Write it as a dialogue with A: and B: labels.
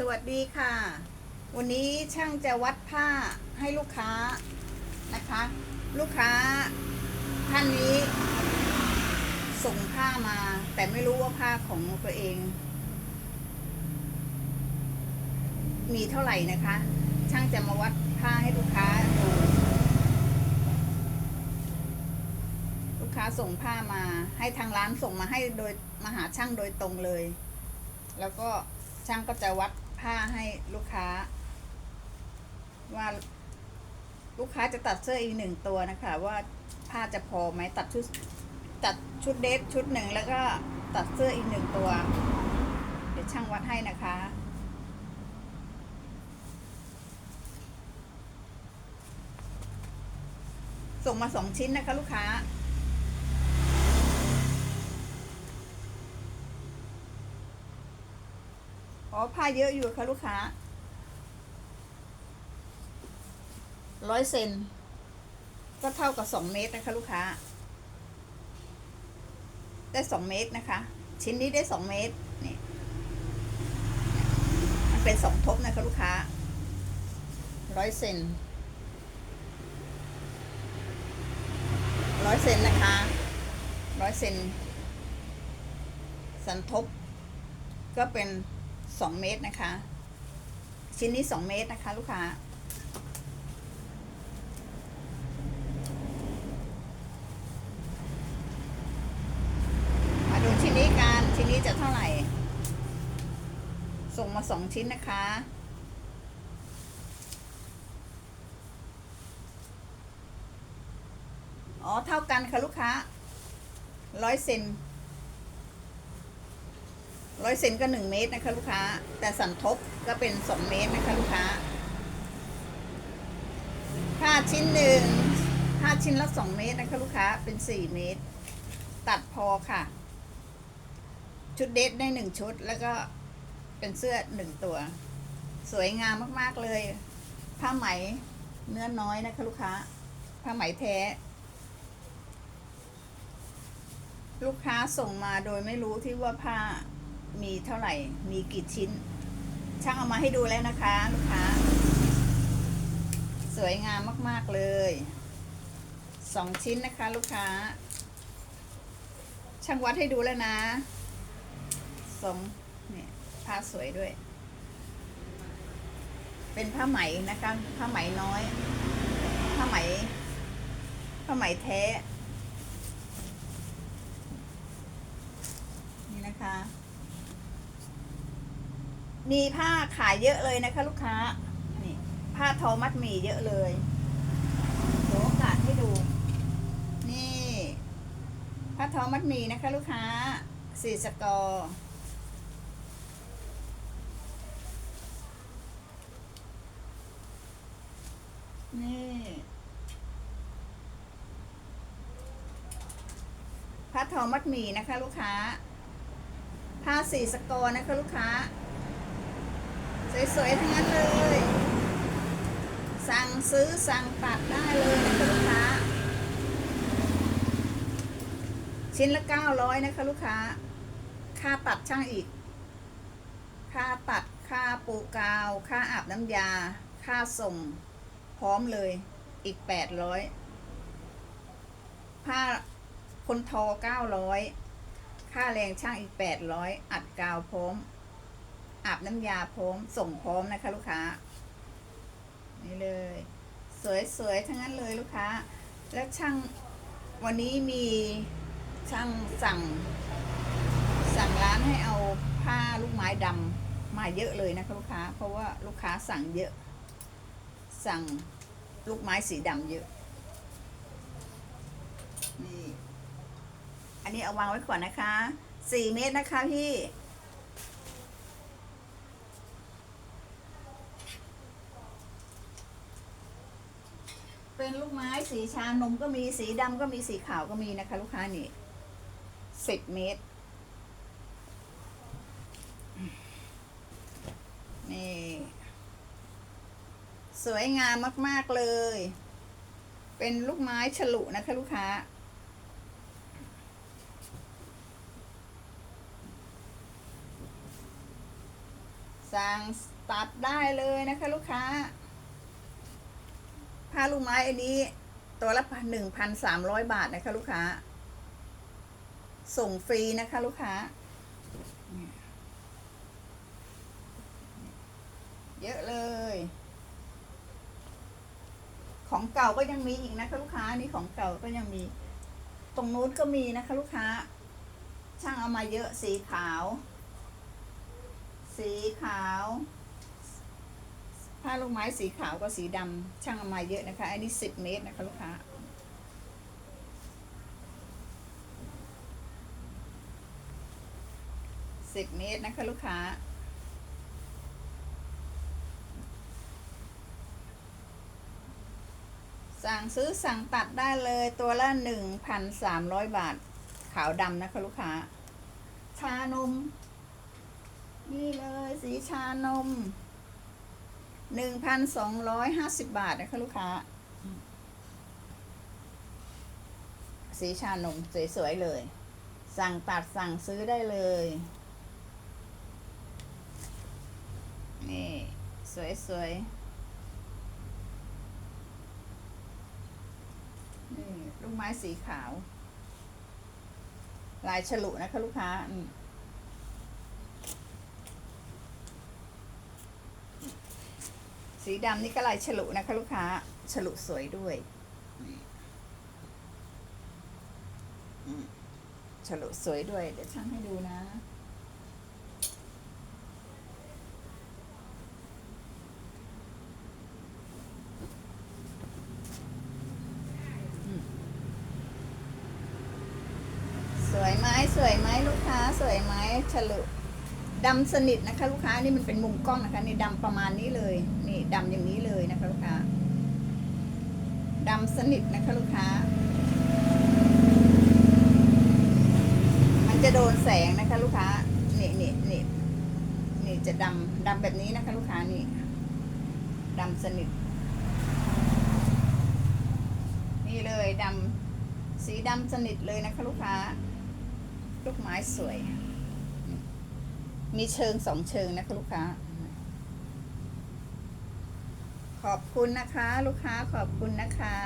A: สวัสดีค่ะ วันนี้ช่างจะวัดผ้าให้ลูกค้านะคะ ลูกค้าท่านนี้ ส่งผ้ามา แต่ไม่รู้ว่าผ้าของตัวเอง มีเท่าไหร่นะคะ ช่างจะมาวัดผ้าให้ลูกค้าดูลูกค้าส่งผ้ามา ให้ทางร้านส่งมาให้โดยมาหาช่างโดยตรงเลย แล้วก็ช่างก็จะวัด ผ้าให้ลูกค้า ว่าลูกค้าจะตัดเสื้ออีกหนึ่งตัวนะคะ ว่าผ้าจะพอไหมตัดชุดตัดชุดเดทชุดหนึ่งแล้วก็ตัดเสื้ออีกหนึ่งตัว เดี๋ยวช่างวัดให้นะคะส่งมาสองชิ้นนะคะ ลูกค้า อ๋อผ้าเยอะอยู่ค่ะลูกค้าร้อยเซนก็เท่ากับสองเมตรนะคะลูกค้า ได้สองเมตรนะคะ ชิ้นนี้ได้สองเมตรนี่มันเป็นสองทบนะคะลูกค้าร้อยเซนร้อยเซนนะคะร้อยเซนสันทบก็เป็น สองเมตรนะคะ ชิ้นนี้สองเมตรนะคะ ลูกค้า มาดูชิ้นนี้กัน ชิ้นนี้จะเท่าไหร่ ส่งมาสองชิ้นนะคะอ๋อ เท่ากันค่ะลูกค้าร้อยเซน ร้อยเซนก็หนึ่งเมตรนะคะลูกค้า แต่สันทบก็เป็นสองเมตรนะคะลูกค้าผ้าชิ้นหนึ่งผ้าชิ้นละสองเมตรนะคะลูกค้าเป็นสี่เมตร ตัดพอค่ะ ชุดเดทได้หนึ่งชุด แล้วก็เป็นเสื้อหนึ่งตัว สวยงามมากๆเลย ผ้าไหมเนื้อน้อยนะคะลูกค้า ผ้าไหมแท้ ลูกค้าส่งมาโดยไม่รู้ที่ว่าผ้า มีเท่าไหร่ มีกี่ชิ้น ช่างเอามาให้ดูแล้วนะคะลูกค้า สวยงามมาก ๆ เลยสองชิ้นนะคะ ลูกค้า ช่างวัดให้ดูแล้วนะสมเนี่ยผ้าสวยด้วย เป็นผ้าไหมนะคะ ผ้าไหมน้อย ผ้าไหม ผ้าไหมแท้ นี่นะคะ มีผ้าขายเยอะเลยนะคะ ลูกค้า นี่ผ้าทอมัดหมี่เยอะเลยเดี๋ยวโอกาสให้ดู นี่ ผ้าทอมัดหมี่นะคะ ลูกค้าสี่สกอร์นี่ผ้าทอมัดหมี่นะคะ ลูกค้า ผ้าสีสกอร์นะคะ ลูกค้า สวยๆทั้งนั้นเลย สั่งซื้อสั่งตัดได้เลยนะคะลูกค้า ชิ้นละ900นะคะลูกค้า ค่าตัดช่างอีก ค่าตัดค่าปูกาว ค่าอาบน้ำยา ค่าส่ง พร้อมเลยอีก800ผ้าคนทอ900ค่าแรงช่างอีก800อัดกาวพร้อม อาบน้ำยาพร้อมส่งพร้อมนะคะ ลูกค้า นี่เลย สวยๆทั้งนั้นเลยลูกค้า แล้วช่างวันนี้มีช่างสั่ง สั่งร้านให้เอาผ้าลูกไม้ดำมาเยอะเลยนะคะลูกค้า เพราะว่าลูกค้าสั่งเยอะ สั่งลูกไม้สีดำเยอะนี่อันนี้เอาวางไว้ก่อนนะคะสี่เมตรนะคะพี่ เป็นลูกไม้สีชานมก็มีสีดำก็มีสีขาวก็มีนะคะ ลูกค้านี่สิบเมตร นี่ สวยงามมาก ๆ เลย เป็นลูกไม้ฉลุนะคะ ลูกค้า สั่งตัดได้เลยนะคะ ลูกค้า ผ้าลูกไม้อันนี้ ตัวละหนึ่งพันสามร้อยบาทนะคะ ลูกค้า ส่งฟรีนะคะ ลูกค้า เยอะเลย ของเก่าก็ยังมีอีกนะคะ ลูกค้านี่ของเก่าก็ยังมี ตรงนู้นก็มีนะคะ ลูกค้า ช่างเอามาเยอะสีขาว สีขาว ผ้าลูกไม้สีขาวกับสีดำช่างอามาเยอะนะคะ อันนี้สิบเมตรนะคะลูกค้าสิบเมตรนะคะลูกค้าสั่งซื้อสั่งตัดได้เลยตัวละหนึ่งพันสามร้อยบาทขาวดำนะคะลูกค้า ชานม นี่เลยสีชานม หนึ่งพันสองร้อยห้าสิบบาทนะคะลูกค้า สีชานมสวยๆเลย สั่งตัดสั่งซื้อได้เลย นี่ สวยๆ นี่ ลูกไม้สีขาว ลายฉลุนะคะลูกค้าอืม สีดำนี่ก็ลายฉลุนะคะลูกค้า ฉลุสวยด้วยฉลุสวยด้วย เดี๋ยวช่างให้ดูนะสวยไหมสวยไหมลูกค้า สวยไหมฉลุ ดำสนิทนะคะ ลูกค้านี่มันเป็นมุมกล้องนะคะนี่ดำประมาณนี้เลยนี่ดำอย่างนี้เลยนะคะลูกค้าดำสนิทนะคะลูกค้า มันจะโดนแสงนะคะลูกค้านี่นี่นี่นี่จะดำดำแบบนี้นะคะลูกค้านี่ดำสนิท นี่เลยดำสีดำสนิทเลยนะคะลูกค้า ลูกไม้สวย มีเชิงสองเชิงนะคะ ลูกค้า ขอบคุณนะคะ ลูกค้าขอบคุณนะคะ